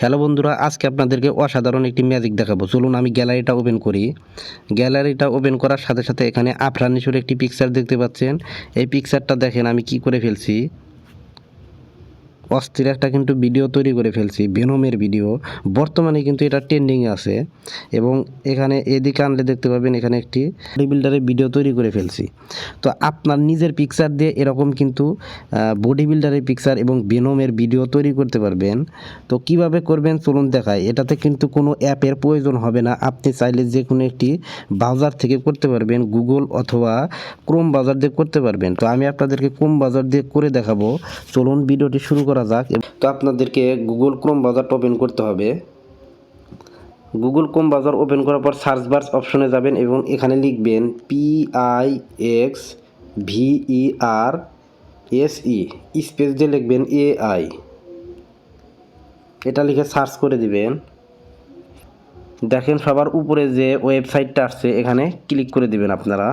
Hello বন্ধুরা, আজকে আপনাদেরকে অসাধারণ একটি ম্যাজিক দেখাবো। চলুন আমি গ্যালারিটা ওপেন করি। গ্যালারিটা ওপেন করার সাথে সাথে এখানে আফরানিসুর একটি পিকচার দেখতে পাচ্ছেন। এই পিকচারটা দেখেন আমি কি করে ফেলছি। অস্থির একটা কিন্তু ভিডিও তৈরি করে ফেলছি বেনমের ভিডিও বর্তমানে কিন্তু এটা ট্রেন্ডিংয়ে আছে এবং এখানে এদিকে আনলে দেখতে পাবেন এখানে একটি বডি বিল্ডারের ভিডিও তৈরি করে ফেলছি। তো আপনার নিজের পিকচার দিয়ে এরকম কিন্তু বডি বিল্ডারের পিকচার এবং বেনমের ভিডিও তৈরি করতে পারবেন। তো কীভাবে করবেন চলুন দেখায় এটাতে কিন্তু কোনো অ্যাপের প্রয়োজন হবে না। আপনি চাইলে যে কোনো একটি বাজার থেকে করতে পারবেন গুগল অথবা ক্রোম বাজার দিয়ে করতে পারবেন। তো আমি আপনাদেরকে ক্রোম বাজার দিয়ে করে দেখাবো। চলুন ভিডিওটি শুরু করা যাক তো আপনাদেরকে গুগল ক্রোম ব্রাউজারটা ওপেন করতে হবে। গুগল ক্রোম বাজার ওপেন করার পর সার্চ বার্স অপশনে যাবেন এবং এখানে লিখবেন P I X V R S space দিয়ে লিখবেন এ আই এটা লিখে সার্চ করে দিবেন। দেখেন সবার উপরে যে ওয়েবসাইটটা আসছে, এখানে ক্লিক করে দিবেন আপনারা।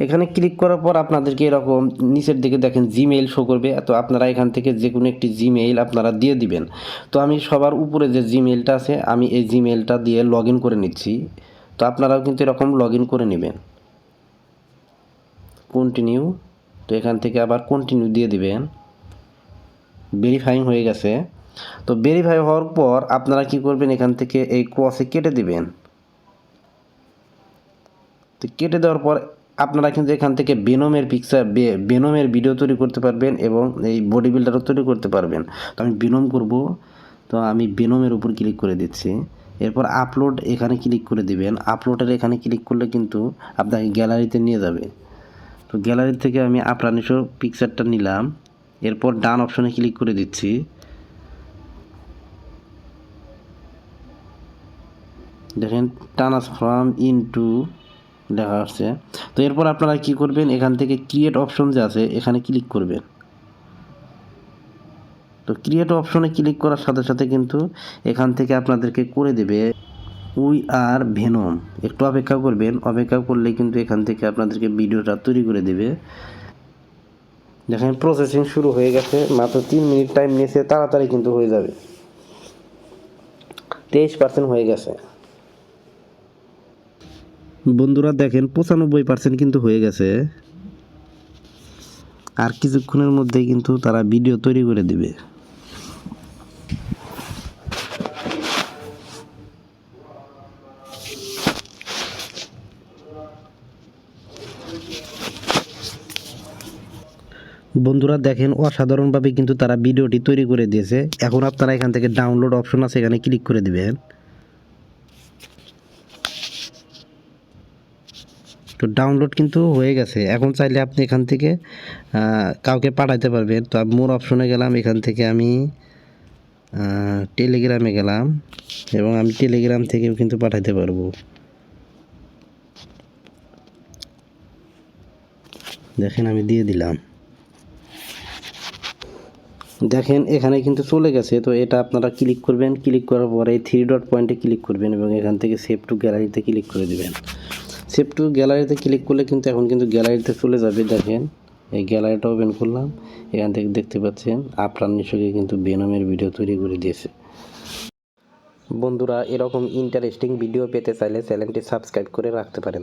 এখানে ক্লিক করার পর আপনাদেরকে এরকম নিচের দিকে দেখেন জিমেইল শো করবে। তো আপনারা এখান থেকে যে কোনো একটি জিমেইল আপনারা দিয়ে দিবেন। তো আমি সবার উপরে যে জিমেইলটা আছে, আমি এই জিমেইলটা দিয়ে লগ করে নিচ্ছি। তো আপনারাও কিন্তু এরকম লগ করে নেবেন। কন্টিনিউ তো এখান থেকে আবার কন্টিনিউ দিয়ে দিবেন। ভেরিফাইং হয়ে গেছে। তো ভেরিফাই হওয়ার পর আপনারা কি করবেন? এখান থেকে এই ক্রসে কেটে দিবেন। তো কেটে দেওয়ার পর আপনারা কিন্তু এখান থেকে বেনমের পিকচার বেনমের ভিডিও তৈরি করতে পারবেন এবং এই বডি বিল্ডারও তৈরি করতে পারবেন। তো আমি বেনম করব। তো আমি বেনমের উপর ক্লিক করে দিচ্ছি। এরপর আপলোড এখানে ক্লিক করে দিবেন। আপলোডের এখানে ক্লিক করলে কিন্তু আপনাকে গ্যালারিতে নিয়ে যাবে। তো গ্যালারি থেকে আমি আপনার পিকচারটা নিলাম। এরপর ডান অপশনে ক্লিক করে দিচ্ছি। দেখেন ট্রান্সফর্ম ইনটু দেখা আসছে। তো এরপর আপনারা কি করবেন? এখান থেকে ক্রিয়েট অপশন যে আছে, এখানে ক্লিক করবেন। তো ক্রিয়েট অপশনে ক্লিক করার সাথে সাথে কিন্তু এখান থেকে আপনাদেরকে করে দেবে উই আর ভেনম। একটু অপেক্ষা করবেন। অপেক্ষা করলে কিন্তু এখান থেকে আপনাদেরকে ভিডিওটা তৈরি করে দেবে। দেখেন প্রসেসিং শুরু হয়ে গেছে। মাত্র তিন মিনিট টাইম নিয়েছে, তাড়াতাড়ি কিন্তু হয়ে যাবে। তেইশ পার্সেন্ট হয়ে গেছে। বন্ধুরা দেখেন, পঁচানব্বই পার্সেন্ট কিন্তু হয়ে গেছে। আর কিছুক্ষণের মধ্যেই কিন্তু তারা ভিডিও তৈরি করে দিবে। বন্ধুরা দেখেন, অসাধারণভাবে কিন্তু তারা ভিডিওটি তৈরি করে দিয়েছে। এখন আপনারা এখান থেকে ডাউনলোড অপশন আছে, এখানে ক্লিক করে দিবেন। তো ডাউনলোড কিন্তু হয়ে গেছে। এখন চাইলে আপনি এখান থেকে কাউকে পাঠাইতে পারবেন। তো আমি মোর অপশনে গেলাম, এখান থেকে আমি টেলিগ্রামে গেলাম এবং আমি টেলিগ্রাম থেকেও কিন্তু পাঠাইতে পারব। দেখেন আমি দিয়ে দিলাম। দেখেন এখানে কিন্তু চলে গেছে। তো এটা আপনারা ক্লিক করবেন। ক্লিক করার পরে থ্রি ডট পয়েন্টে ক্লিক করবেন এবং এখান থেকে সেভ টু গ্যালারিতে ক্লিক করে দেবেন। সেভ টু গ্যালারিতে ক্লিক করলে কিন্তু এখন কিন্তু গ্যালারিতে চলে যাবে, দেখেন। এই গ্যালারিটা ওপেন করলাম। এখান থেকে দেখতে পাচ্ছেন আপনার নিশ্চয়ই কিন্তু বেনমের ভিডিও তৈরি করে দিয়েছে। বন্ধুরা, এরকম ইন্টারেস্টিং ভিডিও পেতে চাইলে চ্যানেলটি সাবস্ক্রাইব করে রাখতে পারেন।